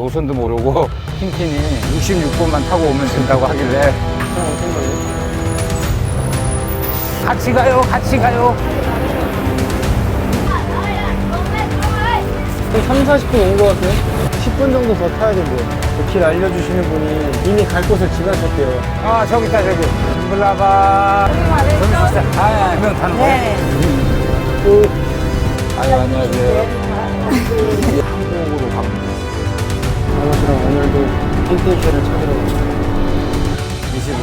노선도 모르고 핑핑이 66번만 타고 오면 된다고 하길래 같이 가요, 같이 가요. 거의 3, 40분 온 것 같아요. 10분 정도 더 타야 된대요. 그길 알려주시는 분이 이미 갈 곳을 지나셨대요. 아, 저기 있다, 저기. 징글라바. 재밌었어. 아, 두명 타는 거야? 오, 아유, 안녕하세요. 한국으로 돼. 아버지랑 오늘도 핑핑쉐를 찾으러 갑니다. 25.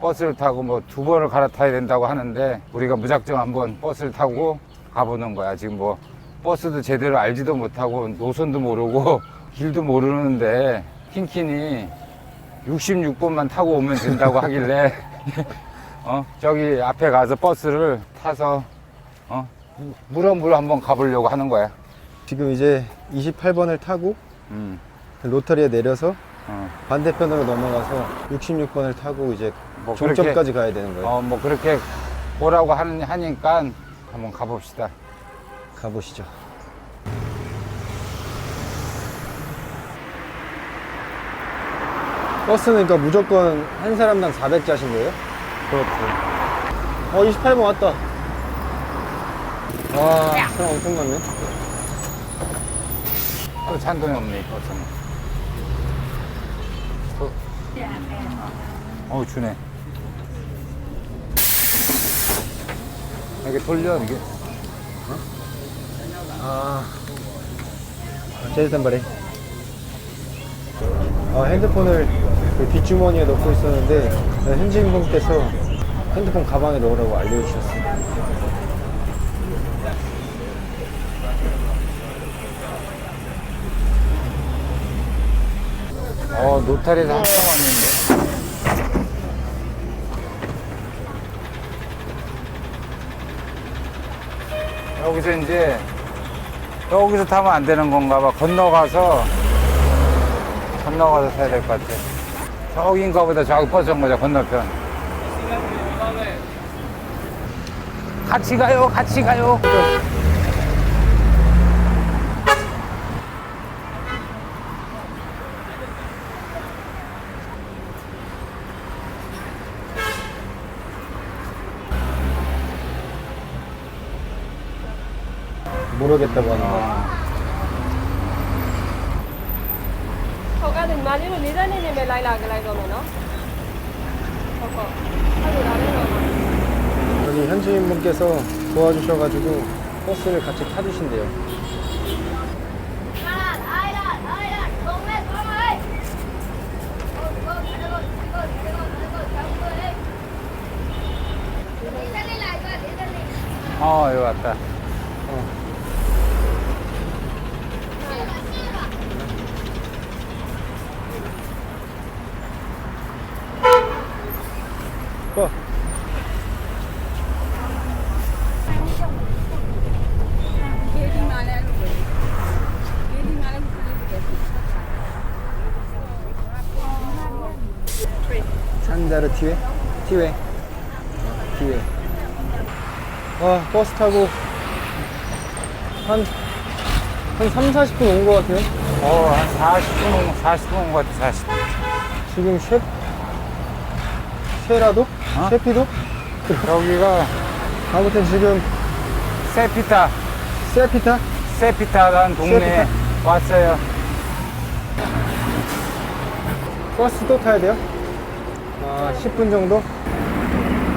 버스를 타고 뭐 두 번을 갈아타야 된다고 하는데 우리가 무작정 한번 버스를 타고 가보는 거야. 지금 뭐 버스도 제대로 알지도 못하고 노선도 모르고 길도 모르는데 킹킨이 66번만 타고 오면 된다고 하길래 어 저기 앞에 가서 버스를 타서 어 물어 물어 한번 가보려고 하는 거야. 지금 이제 28번을 타고 음. 로터리에 내려서 어. 반대편으로 넘어가서 66번을 타고 이제 뭐 종점까지 가야 되는 거예요. 어, 뭐 그렇게 오라고 하는, 하니까 한번 가봅시다. 가보시죠. 버스는 그러니까 무조건 한 사람당 400자신 거예요? 그렇지. 어, 28번 왔다. 와, 사람 엄청 많네. 또 찬동이 없네, 버스는. 또. 어우, 주네. 이게 돌려, 이게. 아, 제일 단발에. 아, 핸드폰을 그 뒷주머니에 넣고 있었는데 현지인분께서 핸드폰 가방에 넣으라고 알려주셨어요. 어, 노탈에서 한참 왔는데. 여기서 이제, 여기서 타면 안 되는 건가 봐. 건너가서, 건너가서 타야 될 것 같아. 저기인가 보다. 저기 버스 정거장 건너편. 같이 가요, 같이 가요. 모르겠다고 하는 거야. 여기 현지인분께서 도와주셔가지고 버스를 같이 타주신대요. 어, 여기 왔다. 산다르 티웨? 티웨. 티웨. 와, 버스 타고 한, 한 3, 40분 온 것 같아요. 어, 한 40분, 40분 온 것 같아, 40분. 지금 쉐, 쉐라도? 어? 쉐피도? 여기가 아무튼 지금 세피타, 세피타? 세피타라는 동네에 왔어요. 버스 또 타야 돼요? 아, 10분 정도?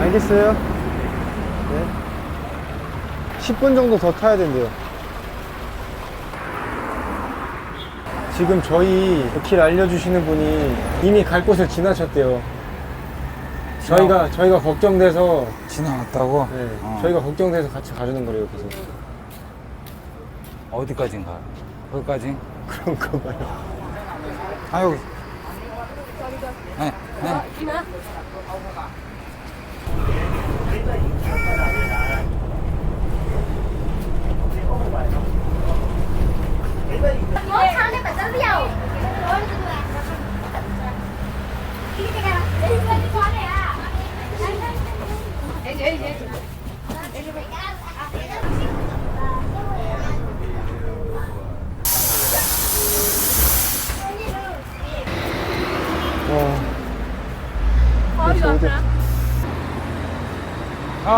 알겠어요. 네. 10분 정도 더 타야 된대요. 지금 저희 길 알려주시는 분이 이미 갈 곳을 지나셨대요. 저희가, 저희가 걱정돼서, 지나갔다고? 네, 어. 저희가 걱정돼서 같이 가주는 거래요, 계속. 어디까지인가? 거기까지? 그런가 봐요. 아유. 네, 네. Có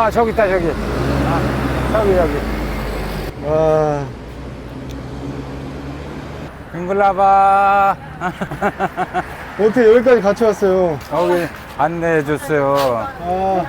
아, 저기 있다, 저기. 아, 저기, 여기. 와, 빙글라바. 어떻게 여기까지 같이 왔어요? 여기 안내해 줬어요. 아,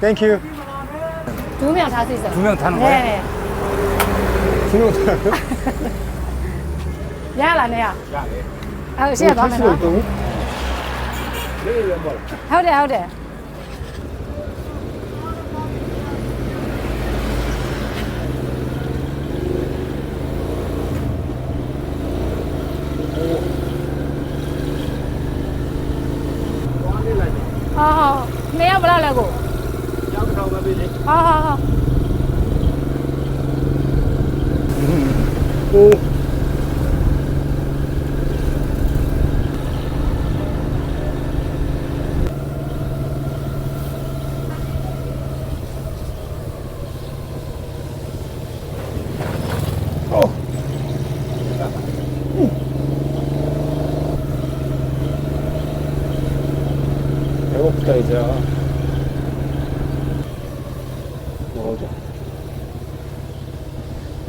Thank you. 두명 다섯 있어 요. 두 명 타는 거예 요? 네. 분명 타 요? 야라 내 야. 아, 시야 봐. 수가 하 있다 고? 우데하우데 아, 내야 뭐라 그러 고. 加。嗯，哦。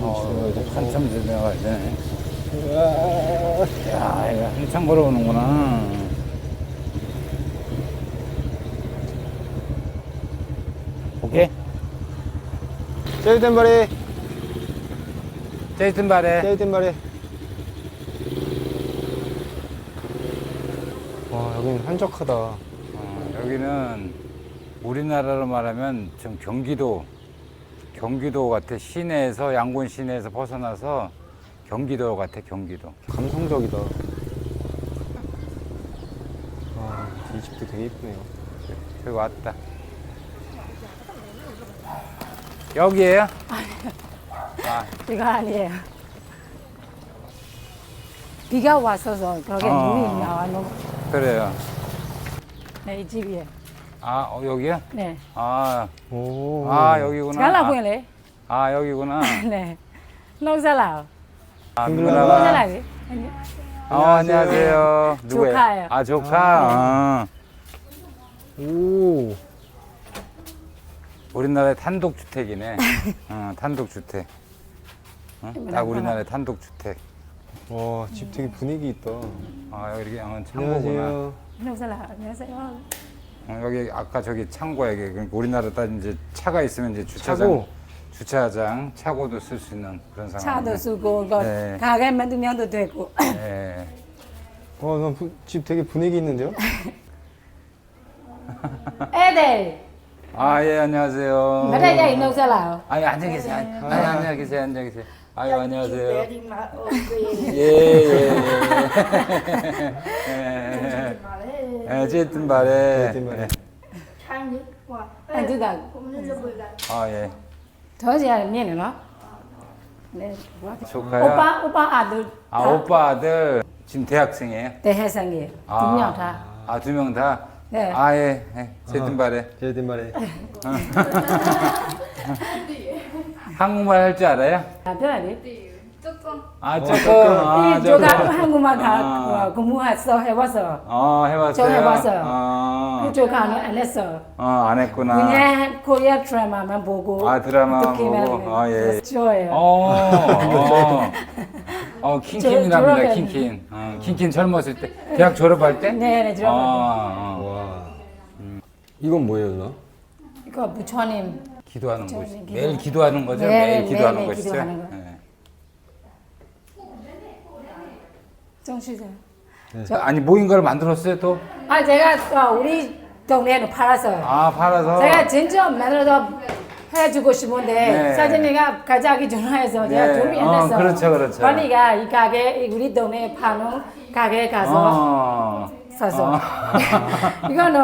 어, 한참 지나가야 되네. 으아. 야, 이거 한참 걸어오는구나. 오케이. 제이든 말에. 제이든 말에. 제이든 말에. 와 여기는 한적하다. 어, 여기는 우리나라로 말하면 좀 경기도, 경기도 같아. 시내에서, 양곤 시내에서 벗어나서 경기도 같아, 경기도. 감성적이다. 와, 이 집도 되게 이쁘네요. 저기 왔다. 여기에요? 이거 아니에요 비가 왔어서 그렇게 아. 눈이 나와는 그래요. 네, 이 집이에요 아, 어, 여기야? 네 아, 오. 아, 여기구나. 잘라 아, 보이네 아, 여기구나. 네 농사라 아, 빙글라바. 농사라지 어, 안녕하세요. 누구예요? 조카예요. 아, 조카. 어. 오. 우리나라의 단독주택이네. 어, 단독주택. 어? 딱 우리나라의 단독주택. 와, 집 되게 분위기 있다. 아, 여기 이렇게 어, 창고구나. 안녕하세요. 안녕하세요 어, 여기 아까 저기 창고야 이게 그러니까 우리나라 따 이제 차가 있으면 이제 주차장, 차고? 주차장, 차고도 쓸 수 있는 그런 상황. 차도 쓰고 이거 네. 가게 만들면도 되고 예. 와, 나집 되게 분위기 있는데요? 애들 아, 예, 안녕하세요. 몇달 이 농사라 아니, 앉아 계세요. 아니, 앉아 계세요. 앉아 계세요. 아유, 안녕하세요. 예, 네. 예, 예. 예, 어쨌든 말에. 어쨌든 말에. 안 된다 아, 예. 저지야 미네 너 네. 조카요? 오빠 오빠 아들 아, 오빠 아들 지금 대학생이에요? 대해상이에요 아. 두명 다. 아, 두 명 다? 네. 아, 예. 예. 어쨌든 말에. 제이든 말에. 한국말 할 줄 알아요? 남편아니 아, 조금. 아, 이 조가 조금. 한국말 다 아. 어, 공부했어 해봤어. 어, 해봤어요? 저 해봤어요. 어, 이 조가는 안 했어. 어, 안 했구나. 그냥 코리아 드라마만 보고. 아, 듣기만 보고? 아, 예. 좋아해요. 어, 어. 어, 저- 킹킹이랍니다. 킹킹. 어, 킹킹 젊었을 때. 대학 졸업할 때? 네, 네, 졸업할 때. 어, 어. 와. 이건 뭐예요, 누나? 이거 부처님. 기도하는 곳이. 기도- 매일 기도하는 거죠? 네, 매일 네, 기도하는 것이죠? 네. 정수자. 아니, 모인 걸 만들었어요, 또? 아 제가 어, 우리 동네에는 팔았어요. 아, 팔아서? 제가 진짜 만들어서 해주고 싶은데 네. 사진이가 가자기 전화해서 네. 내가 준비해놨어. 어, 그렇죠, 그렇죠. 빨리가 이 가게 우리 동네 파는 가게에 가서 어. 사서 어. 이거는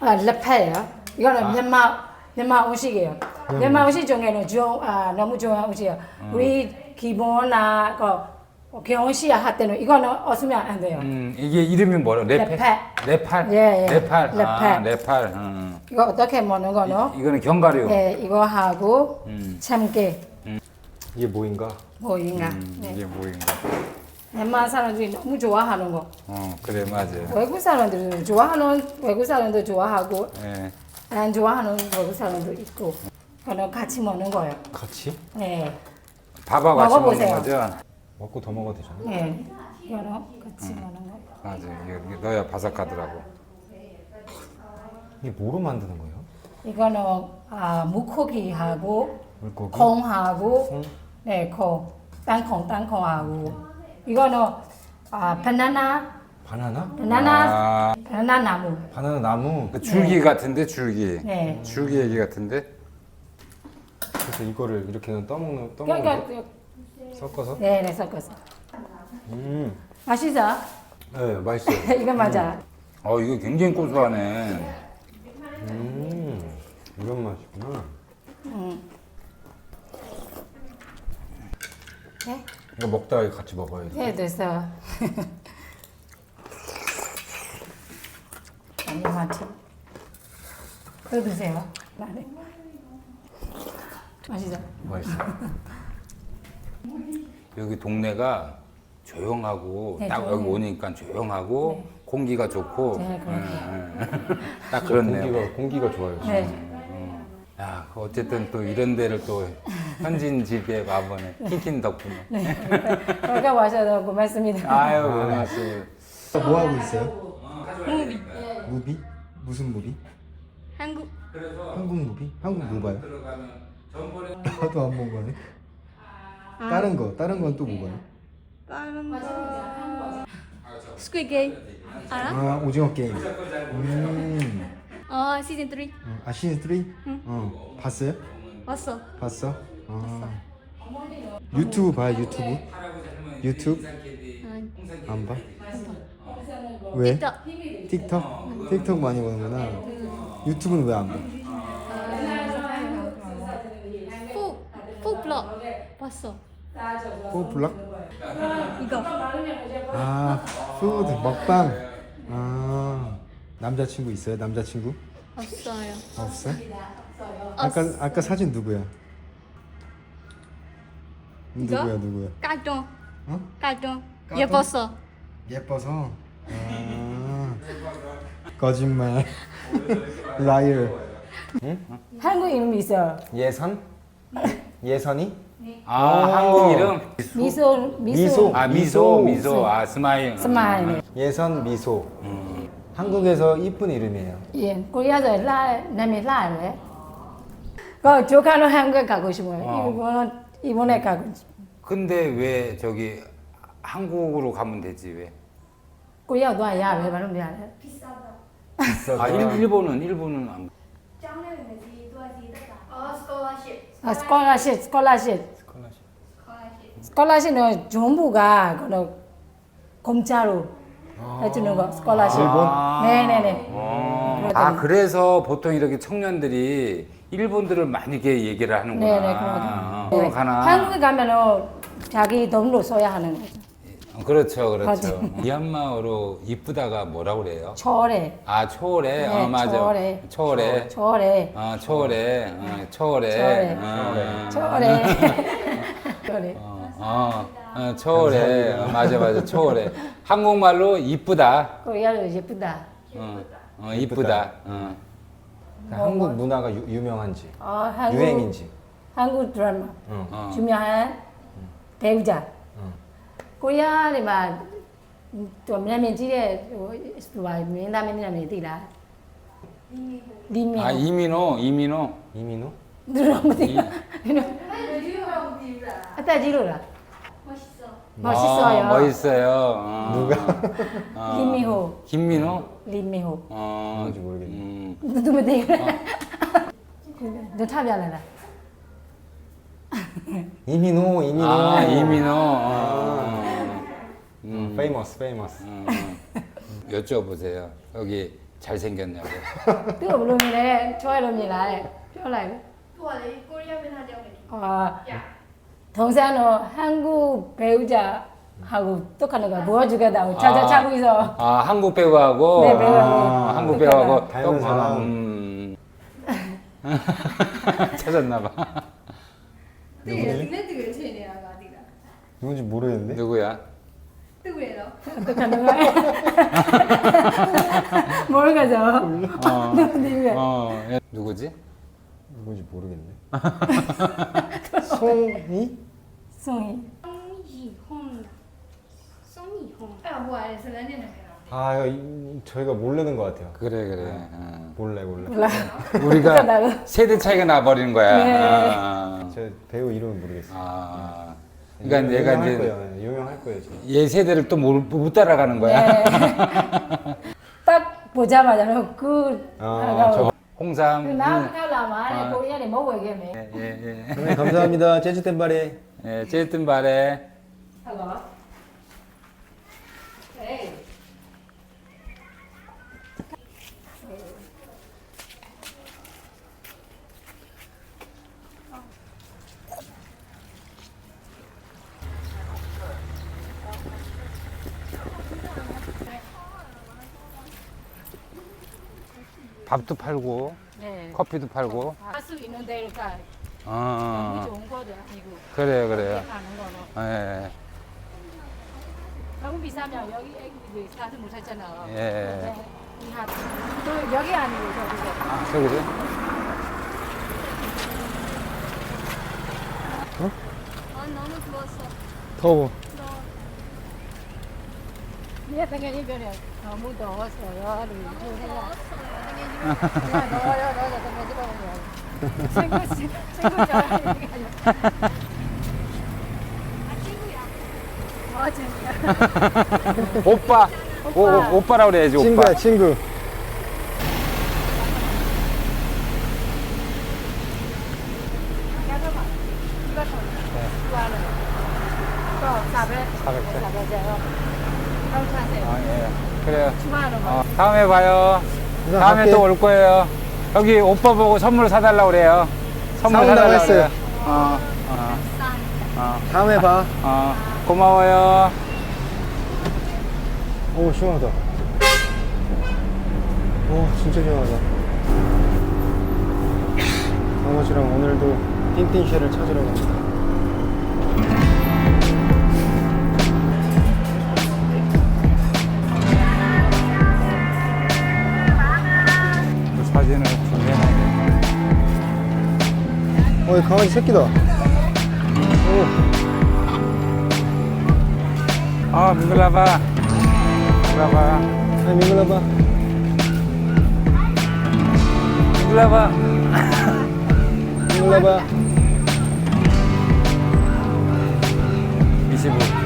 아, 랩해요. 이거는မြန်မာမြန်မာ음식이에요.မြန်မာ음식 중에는 좀 아, 너무 좋아하는 음식이에요. 우리 기본나 그 경시야 할 때는 이거는 없으면 안 돼요. 음, 이게 이름이 뭐라? 레팔. 레팔. 예, 예. 레팔. 아, 레팔. 아, 레팔. 음. 이거 어떻게 먹는 거노? 이, 이거는 견과류. 예, 이거 하고 음. 참깨. 음. 이게 뭐인가? 뭐인가? 음, 네. 이게 뭐인가? 웬만 사람들이 너무 좋아하는 거. 어, 그래 맞아요. 외국 사람들은 좋아하는 외국 사람도 좋아하고 예. 안 좋아하는 외국 사람도 있고. 그는 같이 먹는 거예요. 같이? 네. 밥하고 먹어보세요. 먹는 거죠? 먹고 더 먹어도 되잖아. 네. 이거는 같이 먹는 거. 맞아요. 이게, 이게 넣어야 바삭하더라고. 이게 뭐로 만드는 거예요? 이거는 아, 무고기하고 물고기? 콩하고 콩? 네, 콩. 땅콩, 땅콩하고 이거는 아, 바나나, 바나나? 바나나, 아, 바나나 나무. 바나나 나무. 그 줄기 같은데, 줄기. 네. 줄기 얘기 같은데? 그래서 이거를 이렇게 떠먹는 떠먹는 그러니까 거? 섞어서? 네, 네, 섞어서. 음. 맛있어? 네, 맛있어요. 이거 맞아. 어, 이거 굉장히 고소하네. 음. 이런 맛이구나. 네? 이거 먹다가 같이 먹어야 돼. 네, 됐어. 아니, 마치. 더 드세요. 맛있어. 맛있어. 여기 동네가 조용하고 네, 딱 여기 조용해요. 오니까 조용하고 공기가 좋고 네. 음, 음. 딱 그렇네요. 공기가 공기가 좋아요. 진짜. 네. 야, 그 어쨌든 또 이런 데를 또 현진 집에 와보네. 킹킹 덕분에. 여기 와셔서 고맙습니다. 아유, 고맙습니다. 뭐 하고 있어요? 무비. 무비? 무슨 무비? 한국 한국 무비? 한국 뭐 봐요? 나도 안 본 거네. 다른 거, 다른 건 또뭐 봐요? 다른 거 Squid Game 알아? 아, 오징어 게임. 음. 어 시즌 3 어, 아 시즌 3? 어, 봤어요? 왔어 봤어? 아. 유튜브 봐요, 유튜브? 유튜브? 어, 안 봐? 왜? 틱톡 틱톡? 틱톡 많이 보는구나. 유튜브는 왜 안 봐? 푸 푸 블럭 봤어 포블락? 이거 아, 푸드 먹방. 아, 남자친구 있어요? 남자친구? 없어요 없어? 아까 아까 사진 누구야? 이거? 누구야 누구야? 깔동 어? 깔동 깔동? 예뻤어 예뻐서. 아, 거짓말. 라이어. 한국 이름이 있어. 예선? 예선이? 아, 한국 이름? 미소, 미소. 미소. 아, 미소, 미소. 미소. 아, 스마일. 스마일. 예선 미소. 한국에서 이쁜 이름이에요. 예, 코리아에서 라, 남이 라래. 그 조카는 한국에 가고 싶어요. 어. 이번은 이번에 가고 싶어. 근데 왜 저기 한국으로 가면 되지, 왜? 코리아 도 아야 왜 말은 돼? 아, 일, 일본은, 일본은 안. 아, 스콜라십, 스콜라십. 스콜라십은 정부가 그 공짜로 해주는 거 스콜라십. 일본? 네네네. 아, 그래서 보통 이렇게 청년들이 일본들을 많이 이렇게 얘기를 하는구나. 네네 아, 그러거든요. 어, 가나. 한국에 가면은 자기 돈으로 써야 하는 거죠. 어, 그렇죠, 그렇죠. 맞아. 미얀마어로 이쁘다가 뭐라 그래요? 초래, 아, 초월해? 네, 어, 맞아. 초월해. 초월해. 초래, 아, 초월해. 어, 초월해. 초월해. 어, 초래, 초래. 어, 어, 어, 초월해. 어, 맞아, 맞아. 초월해. 한국말로 이쁘다. 코리아도 예쁘다. 어, 어, 이쁘다. 어. 한국 문화가 유, 유명한지 어, 한국, 유행인지. 한국 드라마 응. 어. 유명한 배우자. 응. 코리아 막좀 몇명 지에 와 민담 민담이 뛰라. 리미. 아, 이민호, 이민호. 이민호? 지로라. 멋있어 멋있어요. 어, 멋있어요. 어. 누가? 어. 김미호, 김민호? 리미호. 어. 뭔지 모르겠네. 음. 탑이야 이민호 이민호 아 이민호. 어. famous, famous. 음, 음. 여쭤보세요. 여기 잘생겼냐고. 对我们农民来，台湾农民来，不要来了。 아, 동생은 한국 배우자하고 똑같은 거야. 모아주게 나오고 아. 자자자국에서. 아 한국 배우하고 네, 배우하고. 아, 한국 배우하고 닮은 아, 사람. 음. 찾았나봐. 근데 얘네들 누군지 모르겠는데? 누구야? 누구예요? 어떡하는 뭘 가져? 누구예요? 어, 어, 어, 예. 누구지? 누군지 모르겠네. 송이? 송이. 아, 뭐 아, 저희가 모르는 것 같아요. 그래 그래. 아, 어. 몰래 몰래. 몰라. 우리가 세대 차이가 나버리는 거야. 네. 아, 제 배우 이름은 모르겠어요. 아. 그러니까 내가 유명할 이제 거예요 네, 유명할 거예요 저. 얘 세대를 또 못 따라가는 거야. 네. 딱 보자마자 그 아, 저 홍삼. 나 탈라마 아. 고리안에 먹어야 겠네 예, 예, 예. 네, 감사합니다 재즈 땐바레 예, 제이튼 바래. 하고 에이 밥도 팔고, 네. 커피도 팔고. 할수 있는 데니까 너무 어, 좋은 거죠 이거 그래요, 그래요. 하는 거는 예, 너무 비싸면 여기 애기들이 사지 못했잖아 예. 네. 이 하- 또 여기 아니고 저기서 아, 저기서? 아 너무 좋았어 더워 예상에 이별에 너무 더웠어요. 그냥 넣어요, 넣어요. 좀 해주라고요. 친구, 친구, 친구 좋아하니까요. 아, 친구야. 오빠. 오, 오, 오빠라고 그래야지 오빠. 친구야 친구 잠깐만. 이거 좀. 이거 하나. 또 400. 400. 400. 감사하세요. 아, 예. 그래요. 주말로 어, 다음에 봐요. 다음에 또올 거예요. 여기 오빠 보고 선물 사달라고 그래요. 선물 사달라고 했어요. 어, 어, 어, 다음에 봐. 어. 고마워요. 오 시원하다. 오 진짜 시원하다. 강호씨랑 오늘도 띵띵쉐를 찾으러 갑니다. 그 사진을 준비해놔야 어, 이 강아지 새끼다. 오, 아, 민글라봐. 민글라봐. 아이, 민글라봐. 민글라봐. 민글라봐. 25.